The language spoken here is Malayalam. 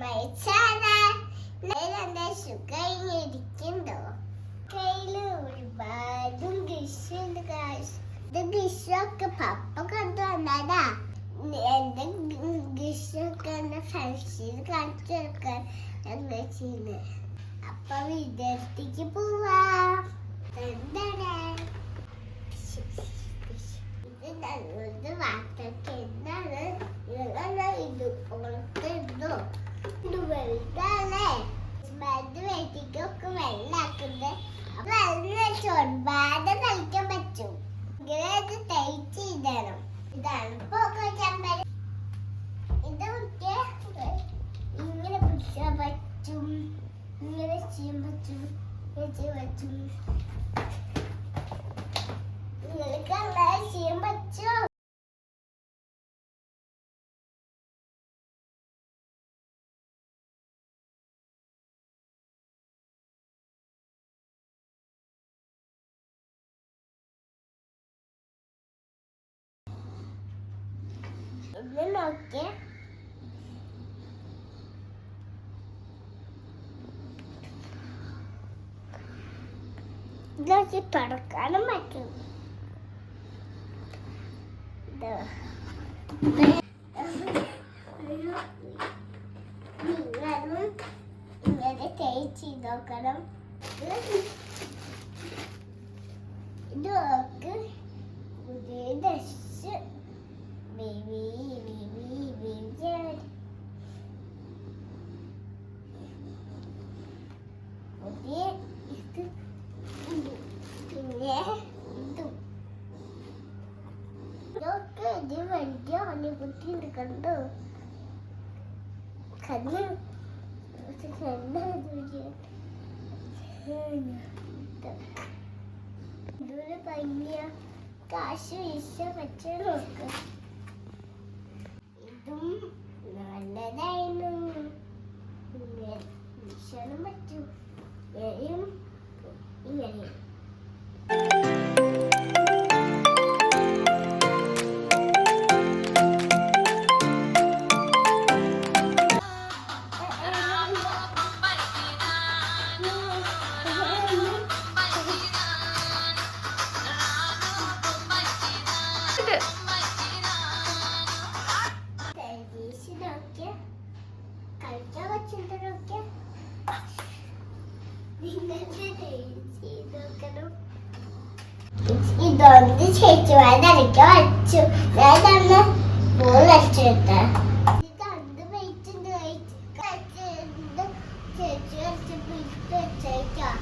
മയച്ചാണ് എന്റെ സുഖിരിക്കണ്ടോ കയ്യിൽ ഒരുപാട് ഡിഷുണ്ട് കാശ് ഇത് ഡിഷൊക്കെ പപ്പ കൊണ്ടു വന്നതാ. എന്റെ ഡിഷൊക്കെ എന്റെ ഫ്രണ്ട്സിന് കാണിച്ചു കൊടുക്കാൻ ഞാൻ വെച്ചിരുന്നു അപ്പൊ വിദേശത്തേക്ക് പോവാ. എന്താണ് ഇത് ഞങ്ങളുടെ വാർത്തക്ക് എന്താണ് ഇതാണ് ഇത് പുറത്തുണ്ടോ ഇത് വെള്ളാണേ വെട്ടിക്കൊക്കെ വെള്ളാക്കുന്നത്. അപ്പൊ അതിന് ഒരുപാട് കഴിക്കാൻ പറ്റും. ഇത് തേച്ച് ഇടണം. ഇതാണ്. ഇപ്പൊ ചെമ്പര ഇത് കുട്ടിയെ ഇങ്ങനെ പിടിക്കാൻ പറ്റും. ഇങ്ങനെ ചെയ്യാൻ പറ്റും. ചെയ്യാൻ പറ്റും. ഒന്ന് നോക്കിയേ ഇതൊക്കെ തുറക്കാനും പറ്റും ഇത് നിങ്ങളും ഇങ്ങനെ തേച്ച് നോക്കണം കണ്ടോ കണ്ണ് കണ്ണ് ഇതൊരു പയ്യ കാശ് വീശ പറ്റ നോക്ക് Я верим и верим. ഇതൊന്ന് ചേച്ചി കളിക്കാൻ വച്ചു ഞാൻ അന്ന് ബോൾ വച്ചിട്ട് ഇത് അന്ന് വെയിറ്റുണ്ട് വെയിറ്റ്. ചേച്ചി വച്ചപ്പോ ഇട്ട് വെച്ചേക്കാം.